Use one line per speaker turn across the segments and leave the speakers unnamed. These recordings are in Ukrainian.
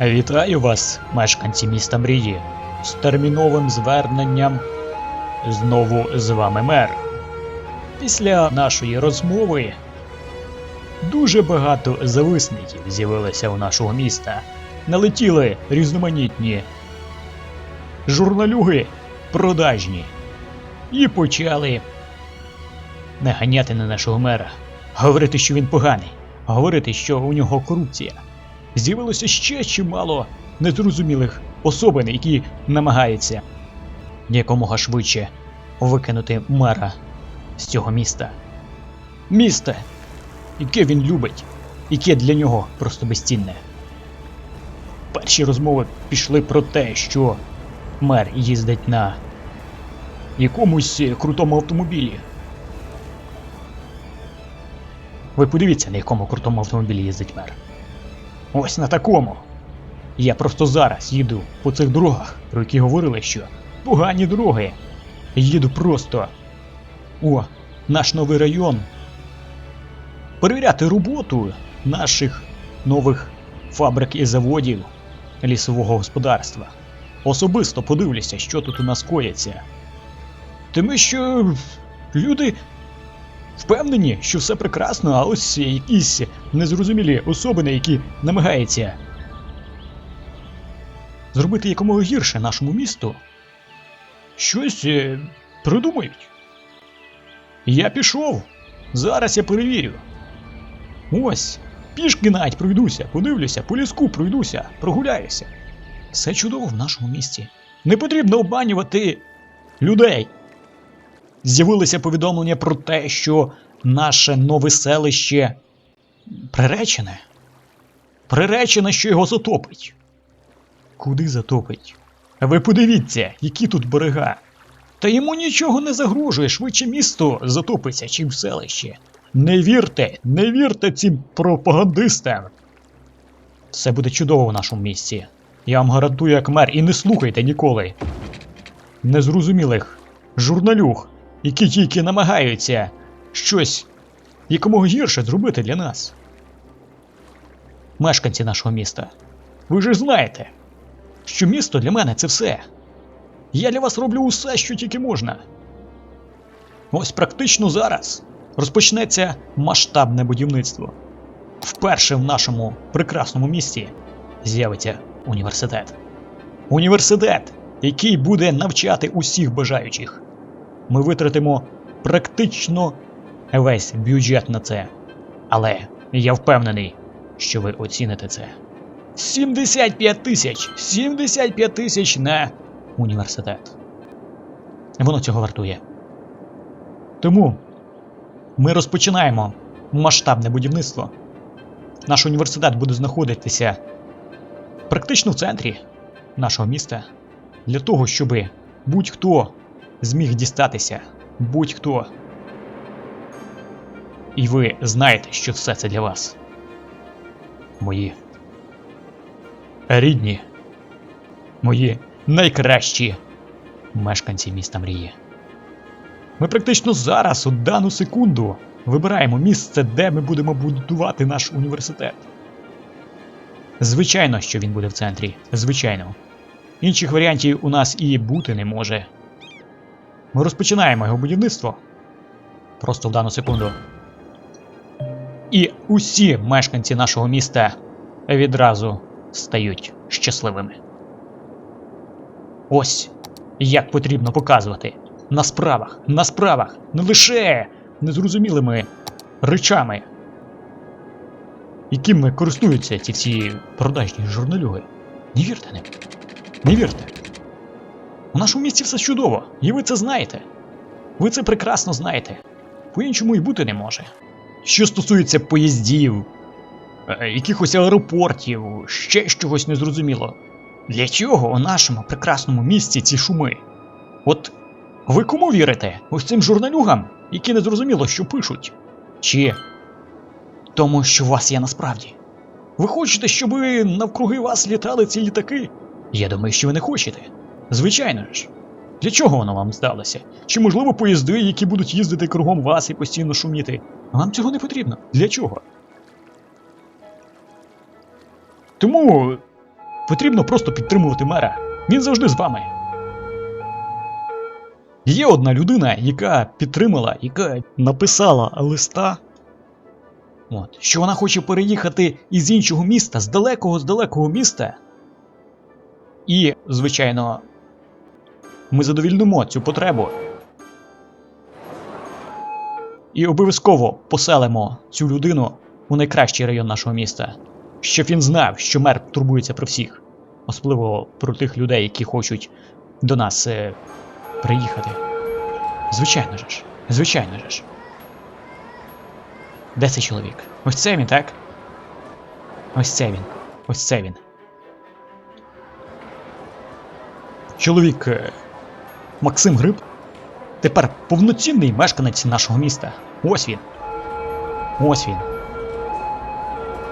Вітаю вас, мешканці міста Мрії, з терміновим зверненням. Знову з вами мер. Після нашої розмови дуже багато зависників з'явилося у нашого міста. Налетіли різноманітні журналюги продажні і почали наганяти на нашого мера, говорити, що він поганий, говорити, що у нього корупція. З'явилося ще чимало незрозумілих особин, які намагаються якомога швидше викинути мера з цього міста. Місто, яке він любить, яке для нього просто безцінне. Перші розмови пішли про те, що мер їздить на якомусь крутому автомобілі. Ви подивіться, на якому крутому автомобілі їздить мер. Ось на такому. Я просто зараз їду по цих дорогах, про які говорили, що погані дороги. Їду просто о наш новий район. Перевіряти роботу наших нових фабрик і заводів лісового господарства. Особисто подивлюся, що тут у нас коїться. Тому що люди впевнені, що все прекрасно, а ось якісь незрозумілі особини, які намагаються зробити якомога гірше нашому місту, щось е, придумають. Я пішов. Зараз я перевірю. Ось, пішки навіть пройдуся, подивлюся, по ліску пройдуся, прогуляюся. Все чудово в нашому місті. Не потрібно обманювати людей. З'явилися повідомлення про те, що наше нове селище приречене. Приречене, що його затопить. Куди затопить? Ви подивіться, які тут берега. Та йому нічого не загрожує, швидше місто затопиться, чим селище. Не вірте, не вірте цим пропагандистам. Все буде чудово в нашому місті. Я вам гарантую як мер, і не слухайте ніколи. Незрозумілих журналюг, які тільки намагаються щось якомога гірше зробити для нас. Мешканці нашого міста, ви ж знаєте, що місто для мене це все. Я для вас роблю усе, що тільки можна. Ось практично зараз розпочнеться масштабне будівництво. Вперше в нашому прекрасному місті з'явиться університет. Університет, який буде навчати усіх бажаючих. Ми витратимо практично весь бюджет на це. Але я впевнений, що ви оціните це. 75 тисяч! 75 тисяч на університет. Воно цього вартує. Тому ми розпочинаємо масштабне будівництво. Наш університет буде знаходитися практично в центрі нашого міста для того, щоб будь-хто зміг дістатися, будь-хто. І ви знаєте, що все це для вас. Мої рідні, мої найкращі мешканці міста Мрії. Ми практично зараз, у дану секунду, вибираємо місце, де ми будемо будувати наш університет. Звичайно, що він буде в центрі. Звичайно. Інших варіантів у нас і бути не може. Ми розпочинаємо його будівництво. Просто в дану секунду. І усі мешканці нашого міста відразу стають щасливими. Ось як потрібно показувати на справах, на справах, не лише незрозумілими речами, якими користуються ці всі продажні журналюги. Не вірте ним. Не вірте. У нашому місті все чудово, і ви це знаєте. Ви це прекрасно знаєте. По-іншому і бути не може. Що стосується поїздів, е, якихось аеропортів, ще чогось незрозуміло. Для чого у нашому прекрасному місті ці шуми? От ви кому вірите? Ось цим журналюгам, які незрозуміло, що пишуть? Чи тому, що у вас є насправді? Ви хочете, щоб навкруги вас літали ці літаки? Я думаю, що ви не хочете. Звичайно ж. Для чого воно вам здалося? Чи можливо поїзди, які будуть їздити кругом вас і постійно шуміти? Вам цього не потрібно. Для чого? Тому Потрібно просто підтримувати мера. Він завжди з вами. Є одна людина, яка підтримала, яка написала листа. От, що вона хоче переїхати із іншого міста, з далекого, з далекого міста. І, звичайно, ми задовільнимо цю потребу. І обов'язково поселимо цю людину у найкращий район нашого міста, щоб він знав, що мер турбується про всіх, особливо про тих людей, які хочуть до нас е, приїхати. Звичайно ж, звичайно ж. Де цей чоловік? Ось це він, так? Ось це він. Ось це він. Чоловік е, Максим Гриб тепер повноцінний мешканець нашого міста. Ось він. Ось він.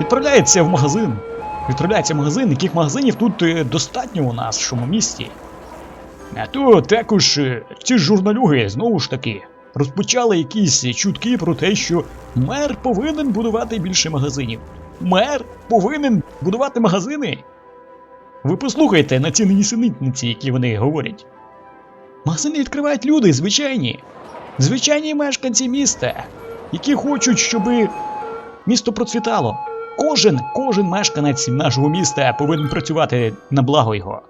Відправляється в магазин. Відправляється в магазин, яких магазинів тут е, достатньо у нашому місті. А то також е, ці журналюги знову ж таки розпочали якісь чутки про те, що мер повинен будувати більше магазинів. Мер повинен будувати магазини. Ви послухайте на ці нісенітниці, які вони говорять. Магазини відкривають люди, звичайні. Звичайні мешканці міста, які хочуть, щоб місто процвітало. Кожен, кожен мешканець нашого міста повинен працювати на благо його.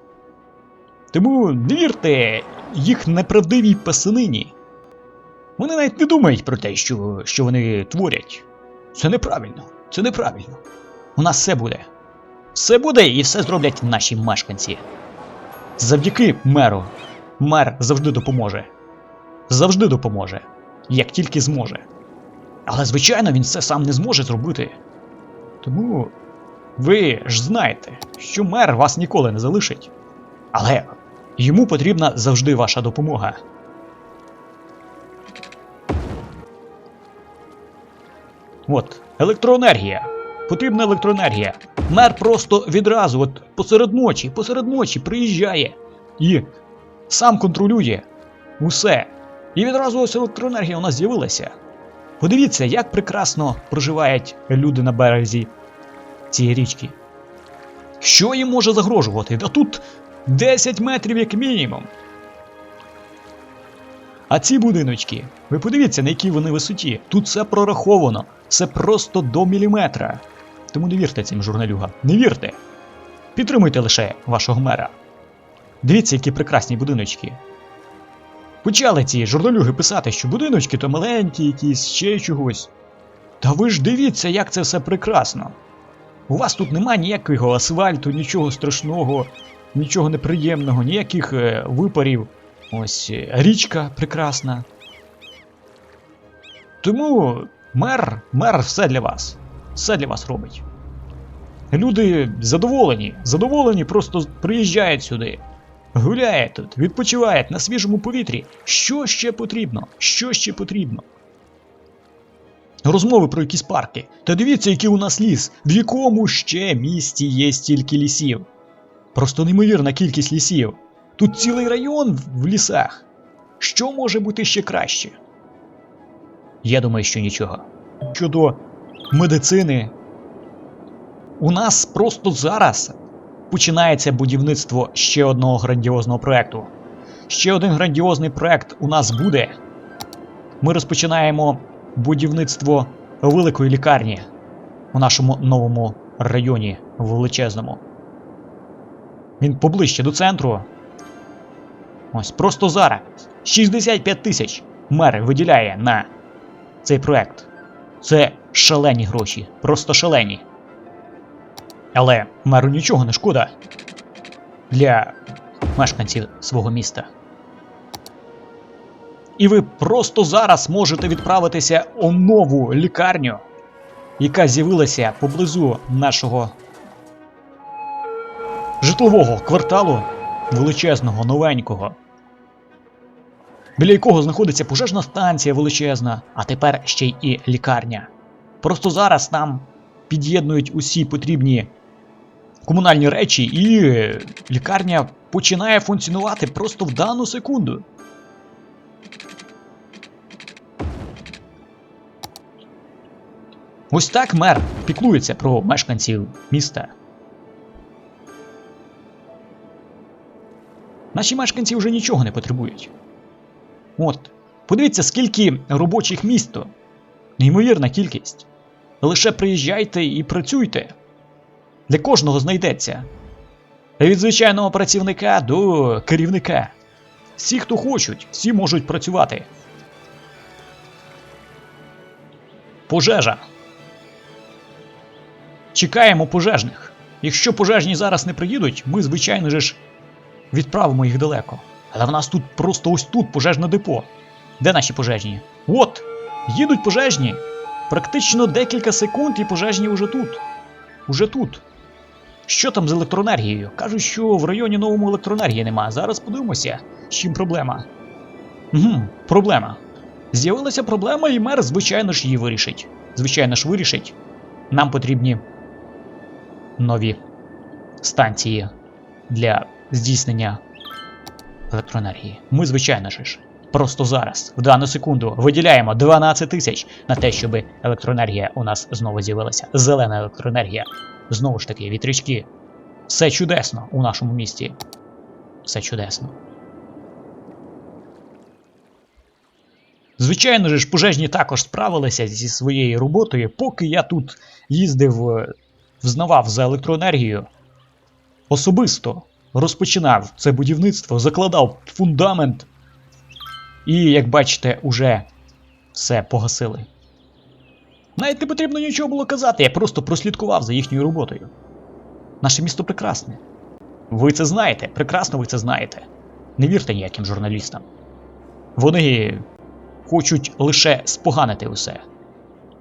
Тому не вірте їх неправдивій пасанині. Вони навіть не думають про те, що, що вони творять. Це неправильно, це неправильно. У нас все буде. Все буде і все зроблять наші мешканці. Завдяки меру. Мер завжди допоможе. Завжди допоможе, як тільки зможе. Але, звичайно, він це сам не зможе зробити. Тому ви ж знаєте, що мер вас ніколи не залишить. Але йому потрібна завжди ваша допомога. От, електроенергія. Потрібна електроенергія. Мер просто відразу, от посеред ночі, посеред ночі приїжджає і сам контролює усе. І відразу ось електроенергія у нас з'явилася. Подивіться, як прекрасно проживають люди на березі цієї річки. Що їм може загрожувати? А тут 10 метрів як мінімум. А ці будиночки, ви подивіться, на якій вони висоті. Тут все прораховано, все просто до міліметра. Тому не вірте цим журналюгам, не вірте. Підтримуйте лише вашого мера. Дивіться, які прекрасні будиночки. Почали ці журналюги писати, що будиночки то маленькі, якісь ще чогось. Та ви ж дивіться, як це все прекрасно. У вас тут немає ніякого асфальту, нічого страшного, нічого неприємного, ніяких е, випарів. Ось е, річка прекрасна. Тому мер, мер все для вас. Все для вас робить. Люди задоволені, задоволені, просто приїжджають сюди. Гуляють тут, відпочивають на свіжому повітрі. Що ще потрібно? Що ще потрібно? Розмови про якісь парки. Та дивіться, який у нас ліс, в якому ще місті є стільки лісів. Просто неймовірна кількість лісів. Тут цілий район в лісах. Що може бути ще краще? Я думаю, що нічого. Щодо медицини, у нас просто зараз починається будівництво ще одного грандіозного проекту. Ще один грандіозний проект у нас буде. Ми розпочинаємо будівництво великої лікарні у нашому новому районі величезному. Він поближче до центру. Ось просто зараз 65 тисяч мер виділяє на цей проект. Це шалені гроші, просто шалені. Але меру нічого не шкода для мешканців свого міста. І ви просто зараз можете відправитися у нову лікарню, яка з'явилася поблизу нашого житлового кварталу величезного, новенького, біля якого знаходиться пожежна станція величезна, а тепер ще й і лікарня. Просто зараз нам під'єднують усі потрібні комунальні речі, і лікарня починає функціонувати просто в дану секунду. Ось так мер піклується про мешканців міста. Наші мешканці вже нічого не потребують. От, подивіться, скільки робочих місць. то. Неймовірна кількість. Лише приїжджайте і працюйте. Для кожного знайдеться. Від звичайного працівника до керівника. Всі, хто хочуть, всі можуть працювати. Пожежа. Чекаємо пожежних. Якщо пожежні зараз не приїдуть, ми, звичайно ж, відправимо їх далеко. Але в нас тут просто ось тут пожежне депо. Де наші пожежні? От! Їдуть пожежні. Практично декілька секунд і пожежні вже тут. Уже тут. Що там з електроенергією? Кажуть, що в районі новому електроенергії нема. Зараз подивимося, з чим проблема. Угу, проблема. З'явилася проблема, і мер, звичайно ж, її вирішить. Звичайно ж, вирішить. Нам потрібні нові станції для здійснення електроенергії. Ми, звичайно ж, просто зараз, в дану секунду, виділяємо 12 тисяч на те, щоб електроенергія у нас знову з'явилася. Зелена електроенергія. Знову ж таки, вітрячки. Все чудесно у нашому місті. Все чудесно. Звичайно ж, пожежні також справилися зі своєю роботою, поки я тут їздив, е, взнавав за електроенергію. Особисто розпочинав це будівництво, закладав фундамент. І, як бачите, уже все погасили. Навіть не потрібно нічого було казати, я просто прослідкував за їхньою роботою. Наше місто прекрасне. Ви це знаєте, прекрасно ви це знаєте. Не вірте ніяким журналістам. Вони хочуть лише споганити усе.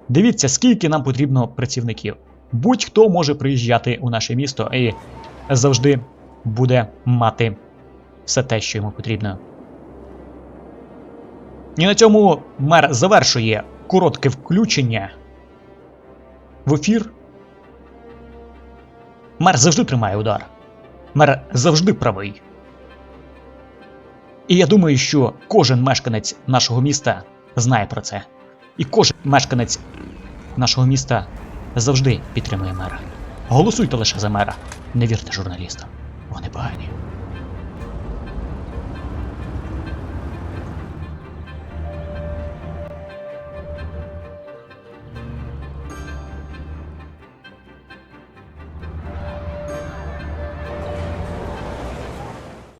Дивіться, скільки нам потрібно працівників. Будь-хто може приїжджати у наше місто і завжди буде мати все те, що йому потрібно. І на цьому мер завершує коротке включення в ефір. Мер завжди тримає удар. Мер завжди правий. І я думаю, що кожен мешканець нашого міста знає про це. І кожен мешканець нашого міста завжди підтримує мера. Голосуйте лише за мера. Не вірте журналістам. Вони погані.